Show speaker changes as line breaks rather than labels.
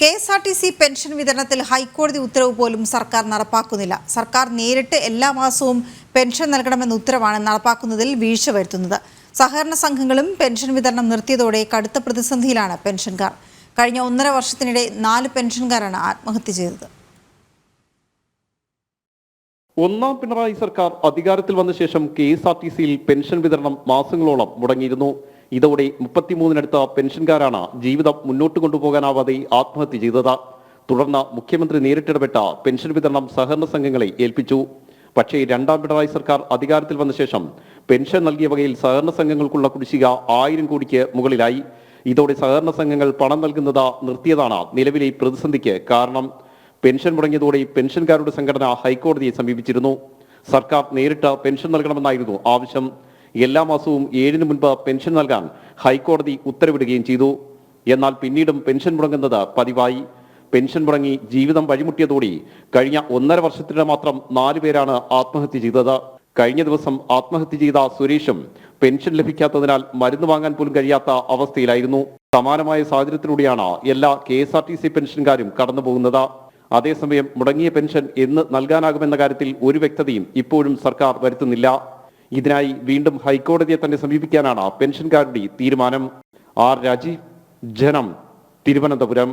K S R T C pension വിതരണത്തിൽ ഹൈക്കോടതി ഉത്തരവ് പോലും സർക്കാർ നടപ്പാക്കുന്നില്ല. സർക്കാർ നേരിട്ട് എല്ലാ മാസവും പെൻഷൻ നൽകണമെന്ന ഉത്തരവാണ് നടപ്പാക്കുന്നതിൽ വീഴ്ച വരുത്തുന്നത്. സഹകരണ സംഘങ്ങളും പെൻഷൻ വിതരണം നിർത്തിയതോടെ കടുത്ത പ്രതിസന്ധിയിലാണ് പെൻഷൻകാർ. കഴിഞ്ഞ ഒന്നര വർഷത്തിനിടെ നാല് പെൻഷൻകാരാണ് ആത്മഹത്യ ചെയ്തത്.
ഒന്നാം പിണറായി സർക്കാർ അധികാരത്തിൽ വന്ന ശേഷം കെ എസ് ആർ ടി സിയിൽ പെൻഷൻ വിതരണം മാസങ്ങളോളം മുടങ്ങിയിരുന്നു. ഇതോടെ മുപ്പത്തിമൂന്നിനടുത്ത പെൻഷൻകാരാണ് ജീവിതം മുന്നോട്ട് കൊണ്ടുപോകാനാവാതെ ആത്മഹത്യ ചെയ്തത്. തുടർന്ന് മുഖ്യമന്ത്രി നേരിട്ടിടപെട്ട പെൻഷൻ വിതരണം സഹകരണ സംഘങ്ങളെ ഏൽപ്പിച്ചു. പക്ഷേ രണ്ടാം പിണറായി സർക്കാർ അധികാരത്തിൽ വന്ന ശേഷം പെൻഷൻ നൽകിയ വകയിൽ സഹകരണ സംഘങ്ങൾക്കുള്ള കുടിശ്ശിക ആയിരം കോടിക്ക് മുകളിലായി. ഇതോടെ സഹകരണ സംഘങ്ങൾ പണം നൽകുന്നത് നിർത്തിയതാണ് നിലവിലെ പ്രതിസന്ധിക്ക് കാരണം. പെൻഷൻ മുടങ്ങിയതോടെ പെൻഷൻകാരുടെ സംഘടന ഹൈക്കോടതിയെ സമീപിച്ചിരുന്നു. സർക്കാർ നേരിട്ട് പെൻഷൻ നൽകണമെന്നായിരുന്നു ആവശ്യം. എല്ലാ മാസവും ഏഴിന് മുൻപ് പെൻഷൻ നൽകാൻ ഹൈക്കോടതി ഉത്തരവിടുകയും ചെയ്തു. എന്നാൽ പിന്നീടും പെൻഷൻ മുടങ്ങുന്നത് പതിവായി. പെൻഷൻ മുടങ്ങി ജീവിതം വഴിമുട്ടിയതോടെ കഴിഞ്ഞ ഒന്നര വർഷത്തിനിടെ മാത്രം നാലു പേരാണ് ആത്മഹത്യ ചെയ്തത്. കഴിഞ്ഞ ദിവസം ആത്മഹത്യ ചെയ്ത സുരേഷും പെൻഷൻ ലഭിക്കാത്തതിനാൽ മരുന്ന് വാങ്ങാൻ പോലും കഴിയാത്ത അവസ്ഥയിലായിരുന്നു. സമാനമായ സാഹചര്യത്തിലൂടെയാണ് എല്ലാ K S R T C പെൻഷൻകാരും കടന്നുപോകുന്നത്. അതേസമയം മുടങ്ങിയ പെൻഷൻ എന്ന് നൽകാനാകുമെന്ന കാര്യത്തിൽ ഒരു വ്യക്തതയും ഇപ്പോഴും സർക്കാർ വരുത്തുന്നില്ല. ഇതിനായി വീണ്ടും ഹൈക്കോടതിയെ തന്നെ സമീപിക്കാനാണ് പെൻഷൻകാരുടെ തീരുമാനം. ആർ രാജീവ് ജനം തിരുവനന്തപുരം.